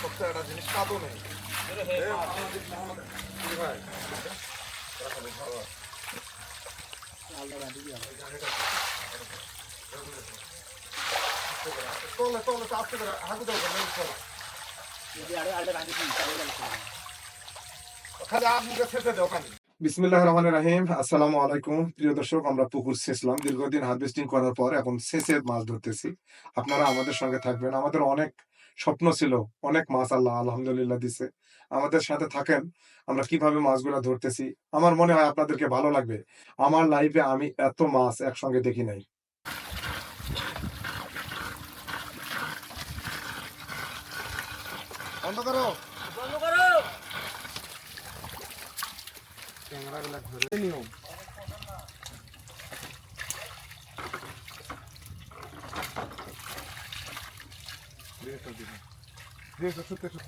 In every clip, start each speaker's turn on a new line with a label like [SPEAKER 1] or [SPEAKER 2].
[SPEAKER 1] সবচেয়ে একটা জিনিস কাঁদো নেই এ, আমাদের মোহাম্মদ কি ভাই রাখো বেশ ভালো আছে। তোলে তোলে তো আস্তে করে হাঁটু দাও খালি আপনিকে ছেড়ে দাও ওখানে। বিসমিল্লাহ রহমান রাহিম আসসালামু আলাইকুম। প্রিয় দর্শক আমরা পুকুর ছেঁচলাম দীর্ঘদিন হারভেস্টিং করার পর এখন ছেঁচে মাছ ধরতেছি। আপনারা আমাদের সঙ্গে থাকবেন। আমাদের অনেক স্বপ্ন ছিল অনেক মাছ আল্লাহ আলহামদুলিল্লাহ দিছে। আমাদের সাথে থাকেন আমরা কীভাবে মাছগুলা ধরতেছি। আমার মনে হয় আপনাদেরকে ভালো লাগবে। আমার লাইফে আমি এত মাছ একসঙ্গে দেখি নাই। বন্ধ করো। ক্যামেরাগুলা ধরে নিও। Дивіться, дивіться. Дивіться, що ти що.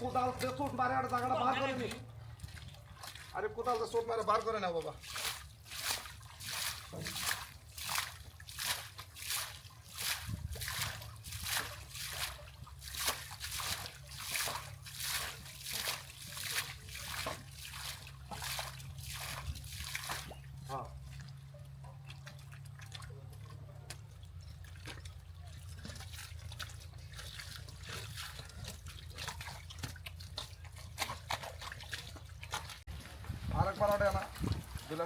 [SPEAKER 1] কোদাল চোট মারে আর জায়গাটা বার করে নি আরে কোদাল চোট মারে, বার করে না বাবা। আড়ে আনা। দুলা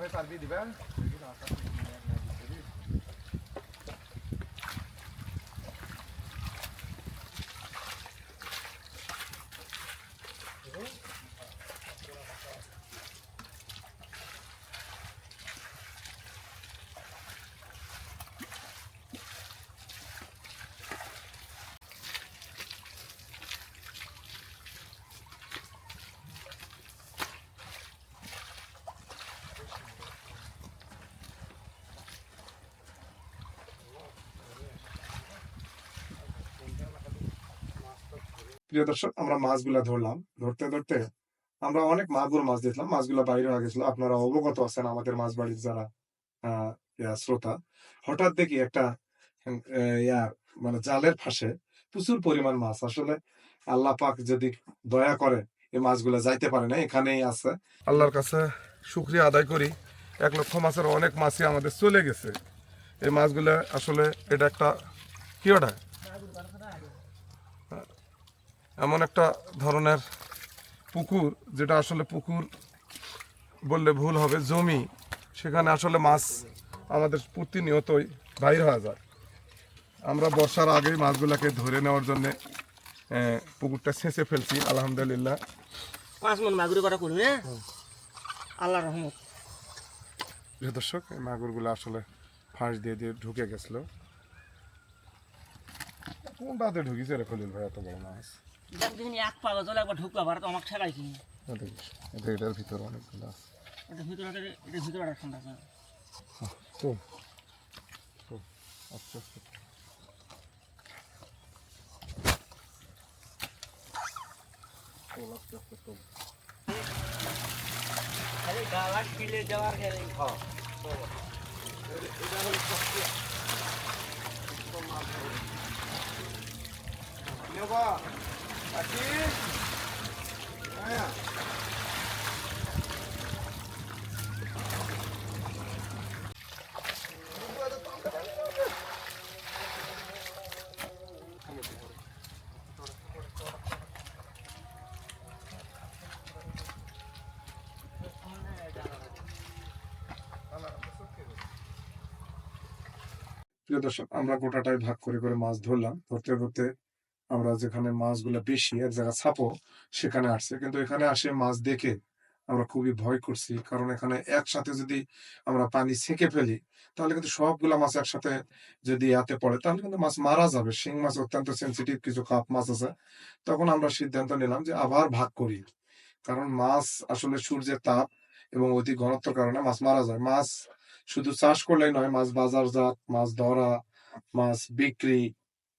[SPEAKER 1] প্রিয় দর্শক আমরা মাছগুলা ধরলাম। ধরতে ধরতে আমরা অনেক মাগুর মাছ দেখলাম। মাছগুলা বাইরে হয়ে গেছিল। আপনারা অবগত আছেন আমাদের মাছ বাড়ির যারা আহ, শ্রোতা। হঠাৎ দেখি একটা ইয়া মানে জালের ফাঁসে প্রচুর পরিমাণ মাছ। আসলে আল্লাহ পাক যদি দয়া করে এই মাছগুলা যাইতে পারে না এখানেই আছে। আল্লাহর কাছে শুক্রিয়া আদায় করি। এক লক্ষ মাছের অনেক মাছই আমাদের চলে গেছে। এই মাছগুলা আসলে এটা একটা কি ওটা এমন একটা ধরনের পুকুর যেটা আসলে পুকুর বললে ভুল হবে জমি। সেখানে আসলে মাছ আমাদের প্রতিনিয়তই বাইর হয়ে যায়। আমরা বর্ষার আগেই মাছগুলোকে ধরে নেওয়ার জন্য পুকুরটা ছেঁচে ফেলছি আলহামদুলিল্লাহ।
[SPEAKER 2] পাঁচ মন মাগুরি করবি না আল্লাহ রহমত।
[SPEAKER 1] দর্শক এই মাগুরগুলো আসলে ফাঁস দিয়ে দিয়ে ঢুকে গেছিল। কোনটাতে ঢুকিছে রে খলিল ভাই এত বড় মাছ?
[SPEAKER 2] দেখদিন এক পা জলে একবার ঢুকবা ভারত আমাকে ঠেকাই কি?
[SPEAKER 1] এটা দেখিস, এটা এটার ভিতরে অনেকগুলো আছে।
[SPEAKER 2] এটা ভিতরে এটা ভিতরে একটা ঠান্ডা আছে।
[SPEAKER 1] তো।
[SPEAKER 2] গালা কিলে যাওয়ার
[SPEAKER 1] হ্যাঁ আছি হ্যাঁ প্রিয় দর্শক আমরা গোটাটাই ভাগ করে করে মাছ ধরলাম। ধরতে ধরতে আমরা যেখানে মাছগুলো বেশি, এক জায়গা ছাপো, সেখানে আসছে। কিন্তু এখানে আসে মাছ দেখে আমরা খুবই ভয় করছি। কারণ এখানে একসাথে যদি আমরা পানি ছেঁকে ফেলি, তাহলে কিন্তু সবগুলা মাছ একসাথে যদি হাতে পড়ে, তাহলে কিন্তু মাছ মারা যাবে। শিং মাছ অত্যন্ত সেন্সিটিভ কিছু কাপ মাছ আছে। তখন আমরা সিদ্ধান্ত নিলাম যে আবার ভাগ করি। কারণ মাছ আসলে সূর্যের তাপ এবং অতি ঘনত্বের কারণে মাছ মারা যায়। মাছ শুধু চাষ করলেই নয়, মাছ বাজারজাত, মাছ ধরা, মাছ বিক্রি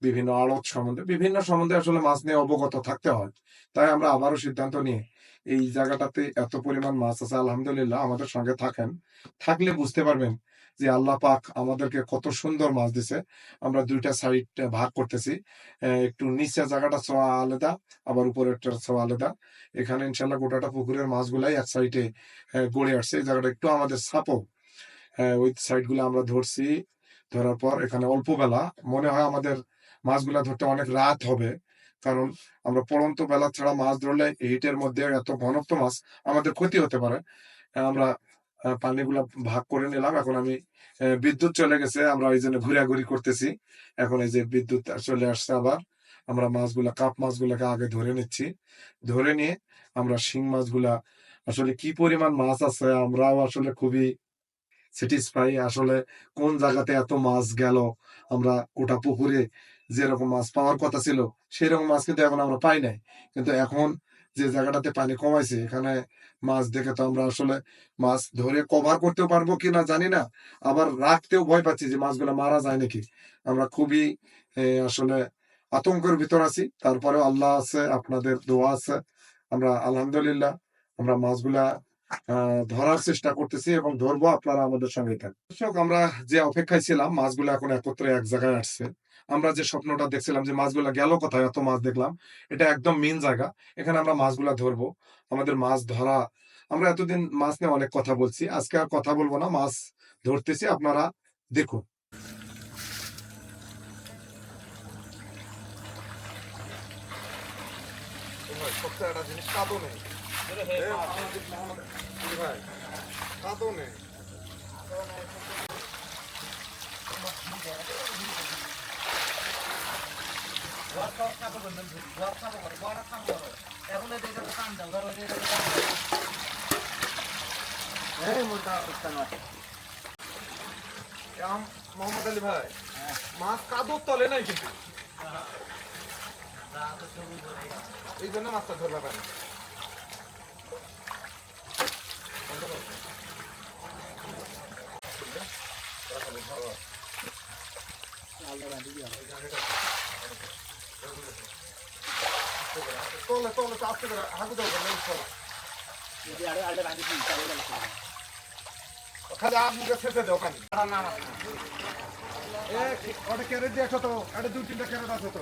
[SPEAKER 1] বিভিন্ন আড়ত সম্বন্ধে, বিভিন্ন সম্বন্ধে আসলে মাছ নিয়ে অবগত থাকতে হয়। তাই আমরা আবারও সিদ্ধান্ত নিয়ে এই জায়গাটাতে এত পরিমাণ মাছ আছে, আলহামদুলিল্লাহ আমাদের সঙ্গে থাকেন। থাকলে বুঝতে পারবেন যে আল্লাহ পাক আমাদেরকে কত সুন্দর মাছ দিছে। আমরা দুইটা সাইড ভাগ করতেছি। একটু নিচে জায়গাটা ছোঁয়া আলাদা, আবার উপরেরটা ছোঁয়া আলাদা। এখানে ইনশাল্লাহ গোটাটা পুকুরের মাছগুলাই এক সাইডে গড়ে আসছে। এই জায়গাটা একটু আমাদের সাপো হ্যাঁ ওই সাইডগুলো আমরা ধরছি, ধরার পর এখানে অল্প বেলা, মনে হয় আমাদের মাছগুলা ধরতে অনেক রাত হবে। কারণ আমরা পড়ন্ত বেলা ছাড়া মাছ ধরলে হিটের মধ্যে এত ঘনত্ব মাছ আমাদের ক্ষতি হতে পারে। আমরা পানিগুলা ভাগ করে নিলাম। এখন আমি বিদ্যুৎ চলে গেছে। আমরা ওই জন্য ঘুরাঘুরি করতেছি। এখন এই যে বিদ্যুৎ চলে আসছে আবার। আমরা মাছগুলা, কাপ মাছগুলাকে আগে ধরে নিচ্ছি। ধরে নিয়ে আমরা শিং মাছগুলা, আসলে কি পরিমাণ মাছ আছে আমরাও আসলে খুবই স্যাটিসফাই আসলে কোন জায়গাতে এত মাছ গেল? আমরা গোটা পুকুরে যেরকম মাছ পাওয়ার কথা ছিল, সেরকম মাছ কিন্তু এখন আমরা পাই নাই। কিন্তু এখন যে জায়গাটাতে পানি কমাইছে, এখানে মাছ দেখে তো আমরা আসলে মাছ ধরে কভার করতেও পারব কিনা জানি না। আবার রাখতেও ভয় পাচ্ছি যে মাছগুলো মারা যায় নাকি। আমরা খুবই আসলে আতঙ্কের ভিতর আছি। তারপরে আল্লাহ আছে, আপনাদের দোয়া আছে। আমরা আলহামদুলিল্লাহ, আমরা মাছগুলা ধরার চেষ্টা করতেছি এবং ধরবো আপনারা আমাদের সঙ্গে দর্শক, আমরা যে অপেক্ষায় ছিলাম, মাছগুলো এখন একত্রে এক জায়গায় আসছে। আমরা যে স্বপ্নটা দেখছিলাম যে মাছগুলা গেল কোথায়, এত মাছ দেখলাম, এটা একদম মেন জায়গা। এখানে আমরা মাছগুলা ধরবো, আমাদের মাছ ধরা। আমরা এতদিন মাছ নিয়ে অনেক কথা বলছি, আজকে আর কথা বলব না, মাছ ধরতেছি, আপনারা দেখুন। সবচেয়ে একটা জিনিস কাদো নেই। মোহাম্মদ আলী ভাই মাছ কাদোর তলে নাই কিন্তু এই জন্য মাছটা ধরবা পারি তোলে তোলে আস্তে করে হাঁটু দাও খালি মুখে ছেঁচে দাও খালি ওটা ক্যারেট দিয়ে তো এটা দু তিনটা ক্যারেট আছে তো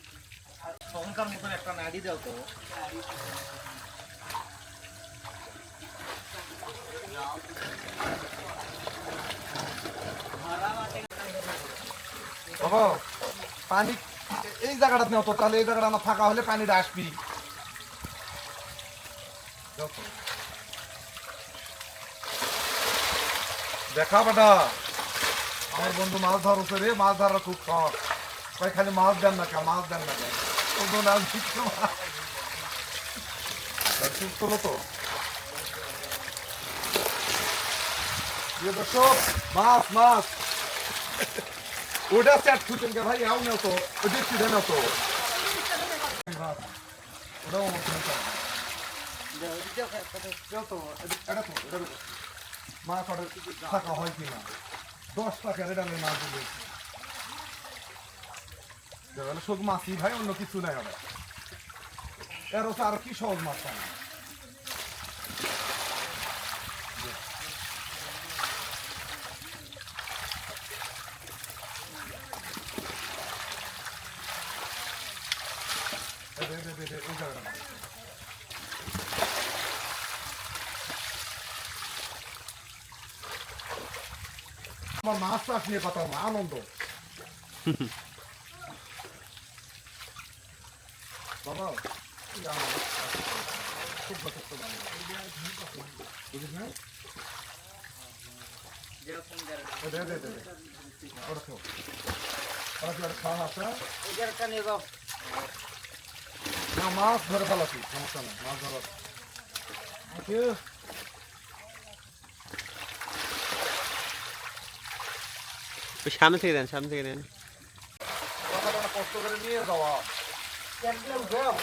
[SPEAKER 2] তখনকার মতন একটা নাড়ি দাও তো।
[SPEAKER 3] পানি এই জায়গাটা নেও তো, তাহলে এই জায়গাটা না ফাঁকা হলে পানিটা আসবি দেখা বেটা। আমার বন্ধু মাছ ধরছে রে, মাছ ধরা খুব শখ। খালি মাছ দেন না কে মাছ দেন না কে ও তো না দিচ্ছে মাছ। তা। ঠিক তোলো তো দর্শক, মাছ মাছ। ওটা চ্যাট খুঁজছেন ভাই? আও নেও তো। ওই দেখছি, দেন তো। ওটাও কিনে। মাছ অর্ডার থাকা হয় কিনা? দশ টাকা এটা মাছ দিলে দেখলে শুধু মাছই ভাই, অন্য কিছু নাই হবে। এর হচ্ছে আর কি সহজ মাছ পাবে আমার মাছ। চাষ নিয়ে কথা আনন্দ। বাবা খুব যথেষ্ট? না, মাছ ধরে ফেলাছি সমস্যা নেই মাছ ধরা Thank
[SPEAKER 4] সামনে থেকে দেন সামনে থেকে দেন
[SPEAKER 3] কষ্ট করে নিয়ে যাওয়া একদম গরম